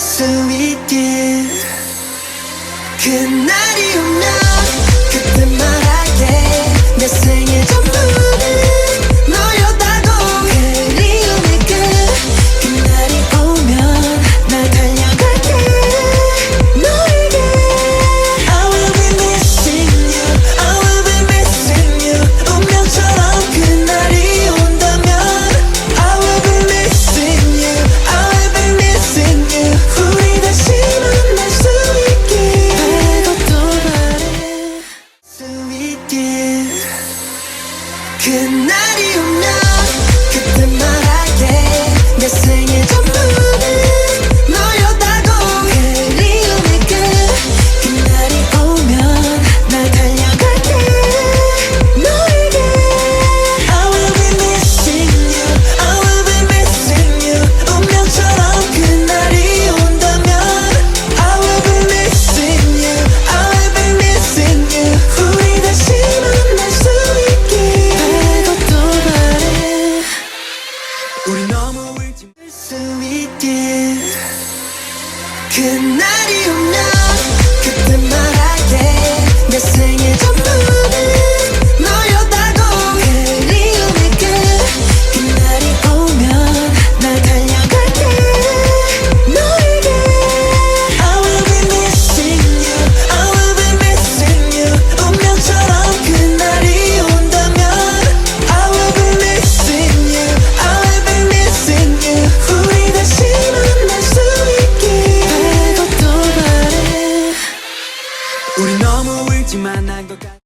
수 있게. 그날이 오면 그날이 오면 그때만 우리 너무 울지 말수 있게 그날이 오면 하지만 난것 같아.